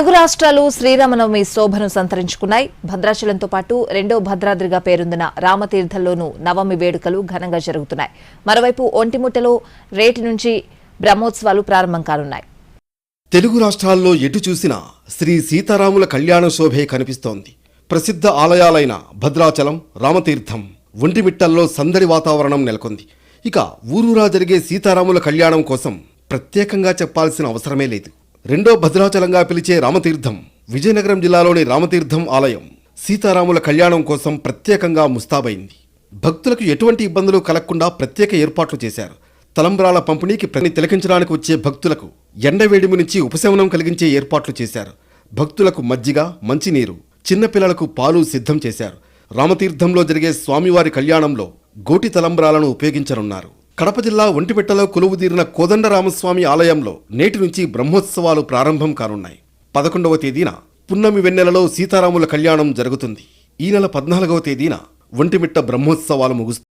తెలుగు రాష్ట్రాలు శ్రీరామనవమి శోభను సంతరించుకున్నాయి. భద్రాచలంతో పాటు రెండో భద్రాద్రిగా పేరొందిన రామతీర్థంలోనూ నవమి వేడుకలు ఘనంగా జరుగుతున్నాయి. మరోవైపు ఒంటిముట్టలో రేటి నుంచి బ్రహ్మోత్సవాలు ప్రారంభం కానున్నాయి. తెలుగు రాష్ట్రాల్లో ఎటు చూసినా శ్రీ సీతారాముల కళ్యాణ శోభే కనిపిస్తోంది. ప్రసిద్ధ ఆలయాలైన భద్రాచలం రామతీర్థం ఒంటిమిట్టల్లో సందడి వాతావరణం నెలకొంది. ఇక ఊరూరా జరిగే సీతారాముల కళ్యాణం కోసం ప్రత్యేకంగా చెప్పాల్సిన అవసరమే లేదు. రెండో భద్రాచలంగా పిలిచే రామతీర్థం విజయనగరం జిల్లాలోని రామతీర్థం ఆలయం సీతారాముల కళ్యాణం కోసం ప్రత్యేకంగా ముస్తాబైంది. భక్తులకు ఎటువంటి ఇబ్బందులు కలగకుండా ప్రత్యేక ఏర్పాట్లు చేశారు. తలంబ్రాల పంపిణీకి ప్రతి తిలకించడానికి వచ్చే భక్తులకు ఎండవేడిమి నుంచి ఉపశమనం కలిగించే ఏర్పాట్లు చేశారు. భక్తులకు మజ్జిగ మంచినీరు చిన్నపిల్లలకు పాలు సిద్ధం చేశారు. రామతీర్థంలో జరిగే స్వామివారి కళ్యాణంలో గోటి తలంబ్రాలను ఉపయోగించనున్నారు. కడప జిల్లా ఒంటిమిట్టలో కొలువుదీరిన కోదండరామస్వామి ఆలయంలో నేటి నుంచి బ్రహ్మోత్సవాలు ప్రారంభం కానున్నాయి. పదకొండవ తేదీన పున్నమి వెన్నెలలో సీతారాముల కళ్యాణం జరుగుతుంది. ఈ నెల పద్నాలుగవ తేదీన ఒంటిమిట్ట బ్రహ్మోత్సవాలు ముగుస్తాయి